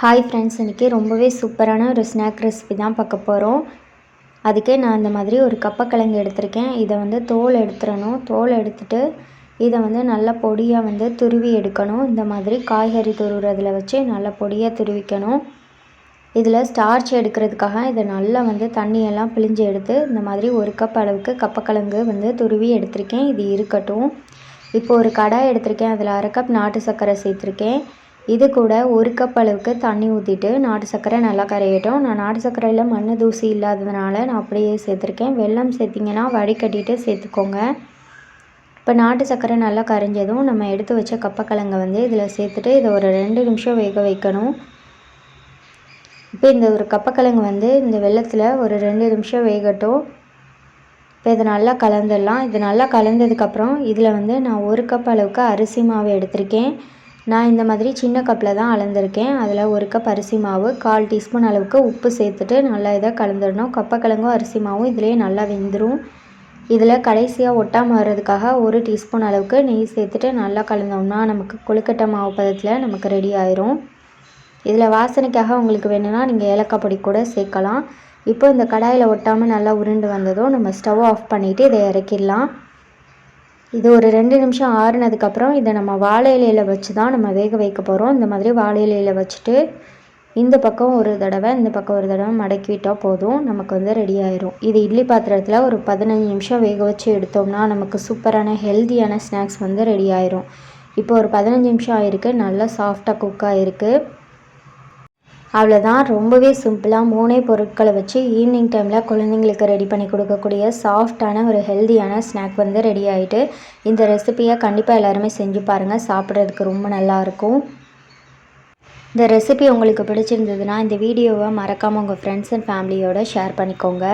Hi friends இன்றைக்கி ரொம்பவே சூப்பரான ஒரு ஸ்நாக் ரெசிபி தான் பார்க்க போகிறோம் அதுக்கே நான் இந்த மாதிரி ஒரு கப்பக்கிழங்கு எடுத்திருக்கேன். இதை வந்து தோல் எடுத்துடணும். தோல் எடுத்துட்டு இதை வந்து நல்லா பொடியாக வந்து துருவி எடுக்கணும். இந்த மாதிரி காய்கறி துருவுறதில் வச்சு நல்லா பொடியாக துருவிக்கணும். இதில் ஸ்டார்ச் எடுக்கிறதுக்காக இதை நல்லா வந்து தண்ணியெல்லாம் பிழிஞ்சு எடுத்து இந்த மாதிரி ஒரு கப் அளவுக்கு கப்பக்கிழங்கு வந்து துருவி எடுத்திருக்கேன். இது இருக்கட்டும். இப்போ ஒரு கடாய் எடுத்திருக்கேன். அதில் அரை கப் நாட்டு சர்க்கரை சேர்த்துருக்கேன். இது கூட ஒரு கப் அளவுக்கு தண்ணி ஊற்றிட்டு நாட்டு சர்க்கரை நல்லா கரையட்டும். நான் நாட்டு சர்க்கரையில் மண் தூசி இல்லாததுனால நான் அப்படியே சேர்த்துருக்கேன். வெல்லம் சேர்த்திங்கன்னா வடிகட்டிட்டு சேர்த்துக்கோங்க. இப்போ நாட்டு சர்க்கரை நல்லா கரைஞ்சதும் நம்ம எடுத்து வச்ச கப்பக்கிழங்கை வந்து இதில் சேர்த்துட்டு இதை ஒரு ரெண்டு நிமிஷம் வேக வைக்கணும். இப்போ இந்த ஒரு கப்பக்கிழங்கு வந்து இந்த வெள்ளத்தில் ஒரு ரெண்டு நிமிஷம் வேகட்டும். இப்போ இதை நல்லா கலந்துடலாம். இது நல்லா கலந்ததுக்கப்புறம் இதில் வந்து நான் ஒரு கப் அளவுக்கு அரிசி மாவு எடுத்திருக்கேன். நான் இந்த மாதிரி சின்ன கப்பில் தான் அளந்திருக்கேன். அதில் ஒரு கப் அரிசி மாவு கால் டீஸ்பூன் அளவுக்கு உப்பு சேர்த்துட்டு நல்லா இதை கலந்துடணும். கப்பக்கிழங்கும் அரிசி மாவும் இதிலேயே நல்லா வெந்துடும் இதில் கடைசியாக ஒட்டாமல் வர்றதுக்காக ஒரு டீஸ்பூன் அளவுக்கு நெய் சேர்த்துட்டு நல்லா கலந்தோம்னா நமக்கு கொழுக்கட்டை மாவு பதத்தில் நமக்கு ரெடி ஆயிரும். இதில் வாசனைக்காக உங்களுக்கு வேணும்னா நீங்கள் ஏலக்காய் பொடி கூட சேர்க்கலாம். இப்போ இந்த கடாயில் ஒட்டாமல் நல்லா உருண்டு வந்ததும் நம்ம ஸ்டவ் ஆஃப் பண்ணிவிட்டு இதை இறக்கிடலாம். இது ஒரு ரெண்டு நிமிஷம் ஆறுனதுக்கப்புறம் இதை நம்ம வாழை இலையில் வச்சு தான் நம்ம வேக வைக்க போகிறோம் இந்த மாதிரி வாழை இலையில் வச்சுட்டு இந்த பக்கம் ஒரு தடவை இந்த பக்கம் ஒரு தடவை மடக்கி விட்டால் போதும். நமக்கு வந்து ரெடி ஆயிரும். இது இட்லி பாத்திரத்தில் ஒரு பதினஞ்சு நிமிஷம் வேக வச்சு எடுத்தோம்னா நமக்கு சூப்பரான ஹெல்த்தியான ஸ்நாக்ஸ் வந்து ரெடி ஆயிரும். இப்போ ஒரு பதினஞ்சு நிமிஷம் ஆயிருக்கு. நல்லா சாஃப்டாக குக் ஆகிருக்கு அவ்வளோதான் ரொம்பவே சிம்பிளாக மூணே பொருட்களை வச்சு ஈவினிங் டைமில் குழந்தைங்களுக்கு ரெடி பண்ணி கொடுக்கக்கூடிய சாஃப்டான ஒரு ஹெல்த்தியான ஸ்நாக் வந்து ரெடி ஆகிட்டு இந்த ரெசிப்பியை கண்டிப்பாக எல்லாருமே செஞ்சு பாருங்கள் சாப்பிட்றதுக்கு ரொம்ப நல்லாயிருக்கும் இந்த ரெசிபி உங்களுக்கு பிடிச்சிருந்ததுன்னா இந்த வீடியோவை மறக்காமல் உங்கள் ஃப்ரெண்ட்ஸ் அண்ட் ஃபேமிலியோடு ஷேர் பண்ணிக்கோங்க.